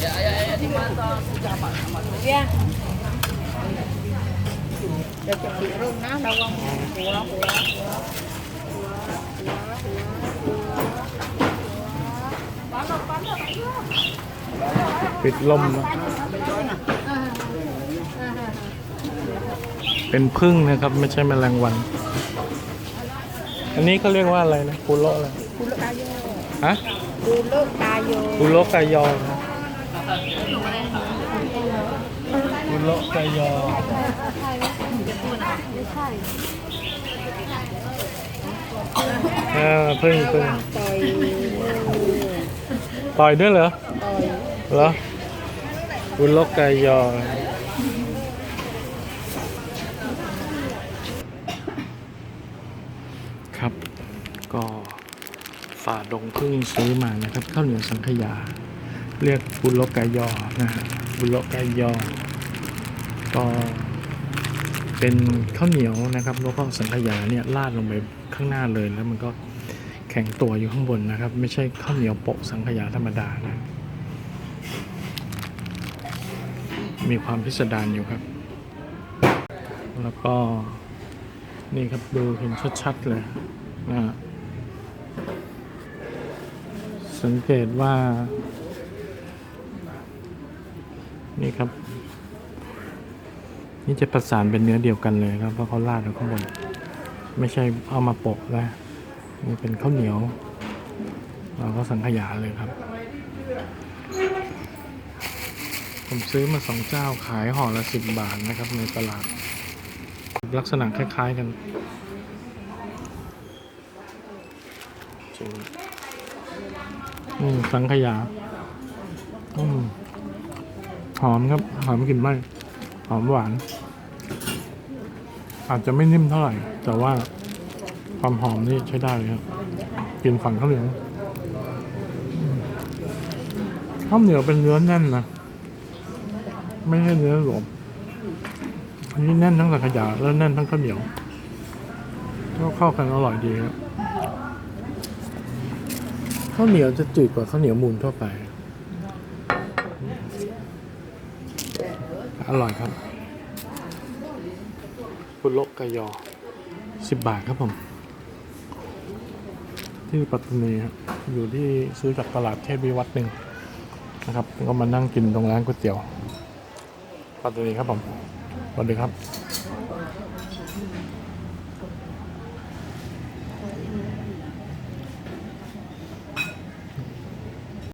Dạ. Yeah. Được chụp chị rung nó đâu không? Của, của, của. Bịt lông. Bịt. เป็นพึ่งนะครับ ไม่ใช่แมลงวัน อันนี้เขาเรียกว่าอะไรนะปูโลอะไร Bulu kayu. ฮะ Bulu kayu. ปูโลกายอนะปูโลกายออ่าพึ่งพึ่ง Tỏi. ต่อยด้วยเหรอ Tỏi. เหรอบุลกกายอ ครับ ก็ฝ่าดงพึ่งซื้อมานะครับข้าวเหนียวสังขยา เรียกบุลกกายอนะฮะบุลกายอ ก็เป็นข้าวเหนียวนะครับแล้วก็สังขยาเนี่ยราดลงไปข้างหน้าเลยแล้วมันก็แข็งตัวอยู่ข้างบนนะครับ ไม่ใช่ข้าวเหนียวโปะสังขยาธรรมดานะมีความพิสดารอยู่ครับ แล้วก็นี่ครับดูเห็นชัดๆเลยนะฮะ สังเกตว่า นี่ครับ นี่จะประสานเป็นเนื้อเดียวกันเลยครับเพราะเขาราดอยู่ข้างบน ไม่ใช่เอามาโปะนะนี่เป็นข้าวเหนียว เราก็สังขยาเลยครับ ผมซื้อมาสองเจ้าขายห่อละสิบบาทนะครับ ในตลาด ลักษณะคล้าย ๆกันจริง อืมสังขยา อืมหอมครับ หอมกลิ่นไหมหอมหวาน อาจจะไม่นิ่มเท่าไหร่ แต่ว่าความหอมนี่ใช้ได้เลยครับกินฝั่งข้าวเหนียวข้าวเหนียวเป็นเนื้อแน่นนะไม่ใช่เนื้อหลวมอันนี้แน่นทั้งสังขยาแล้วแน่นทั้งข้าวเหนียวก็เข้ากันอร่อยดีครับ ข้าวเหนียวจะจืดกว่าข้าวเหนียวมูลทั่วไป อร่อยครับปุโลกกายอสิบบาทครับผม ที่ปัตตานีครับอยู่ที่ซื้อจากตลาดเทพวิวัฒน์หนึ่งนะครับก็มานั่งกินตรงร้านก๋วยเตี๋ยวปัตตานีครับผมสวัสดีครับ